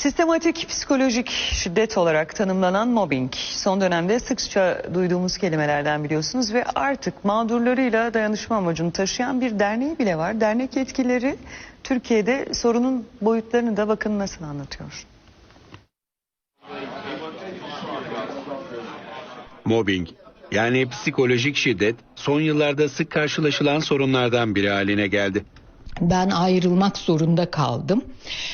Sistematik psikolojik şiddet olarak tanımlanan mobbing son dönemde sıkça duyduğumuz kelimelerden biliyorsunuz ve artık mağdurlarıyla dayanışma amacını taşıyan bir derneği bile var. Dernek yetkilileri Türkiye'de sorunun boyutlarını da bakın nasıl anlatıyor. Mobbing yani psikolojik şiddet son yıllarda sık karşılaşılan sorunlardan biri haline geldi. Ben ayrılmak zorunda kaldım.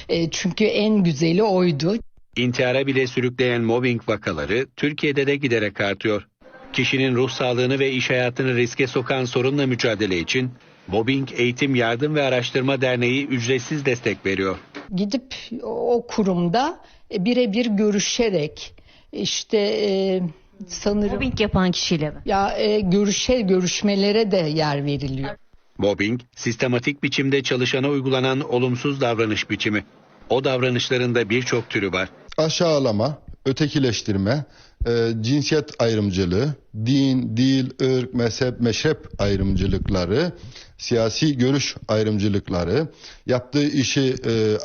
E, çünkü en güzeli oydu. İntihara bile sürükleyen mobbing vakaları Türkiye'de de giderek artıyor. Kişinin ruh sağlığını ve iş hayatını riske sokan sorunla mücadele için Mobbing Eğitim Yardım ve Araştırma Derneği ücretsiz destek veriyor. Gidip o kurumda e, birebir görüşerek işte e, sanırım Mobbing yapan kişiyle mi? ya e, görüşe görüşmelere de yer veriliyor. Mobbing, sistematik biçimde çalışana uygulanan olumsuz davranış biçimi. O davranışların da birçok türü var. aşağılama, ötekileştirme, e, cinsiyet ayrımcılığı, din, dil, ırk, mezhep, meşrep ayrımcılıkları, siyasi görüş ayrımcılıkları, yaptığı işi e, e,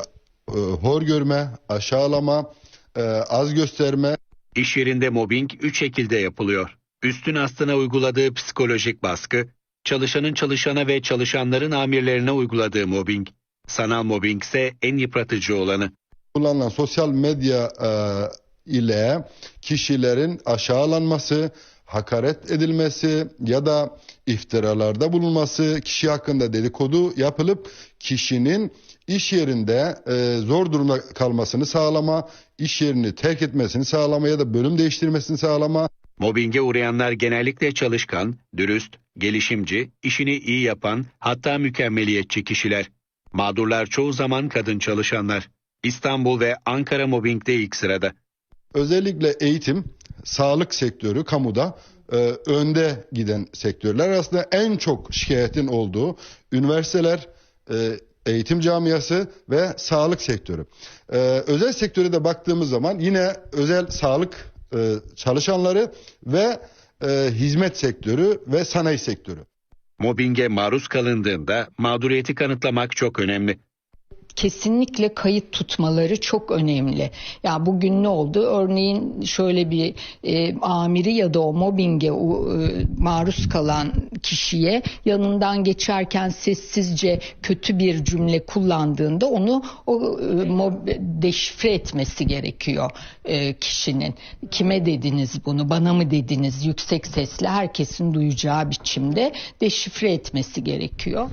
hor görme, aşağılama, e, az gösterme, İş yerinde mobbing üç şekilde yapılıyor. Üstün astına uyguladığı psikolojik baskı, çalışanın çalışana ve çalışanların amirlerine uyguladığı mobbing. Sanal mobbing ise en yıpratıcı olanı. kullanılan sosyal medya e, ile kişilerin aşağılanması, hakaret edilmesi ya da iftiralarda bulunması, kişi hakkında dedikodu yapılıp kişinin iş yerinde e, zor durumda kalmasını sağlama, iş yerini terk etmesini sağlama ya da bölüm değiştirmesini sağlama, Mobbinge uğrayanlar genellikle çalışkan, dürüst, gelişimci, işini iyi yapan, hatta mükemmeliyetçi kişiler. Mağdurlar çoğu zaman kadın çalışanlar. İstanbul ve Ankara mobbingde ilk sırada. özellikle eğitim, sağlık sektörü kamuda e, önde giden sektörler aslında en çok şikayetin olduğu üniversiteler, e, eğitim camiası ve sağlık sektörü. E, özel sektöre de baktığımız zaman yine özel sağlık e, çalışanları ve e, hizmet sektörü ve sanayi sektörü. Mobbinge maruz kalındığında mağduriyeti kanıtlamak çok önemli. Kesinlikle kayıt tutmaları çok önemli. Ya bugün ne oldu? Örneğin şöyle bir e, amiri ya da o mobbinge o, e, maruz kalan kişiye yanından geçerken sessizce kötü bir cümle kullandığında onu o e, mob- deşifre etmesi gerekiyor e, kişinin. Kime dediniz bunu? Bana mı dediniz? Yüksek sesle herkesin duyacağı biçimde deşifre etmesi gerekiyor.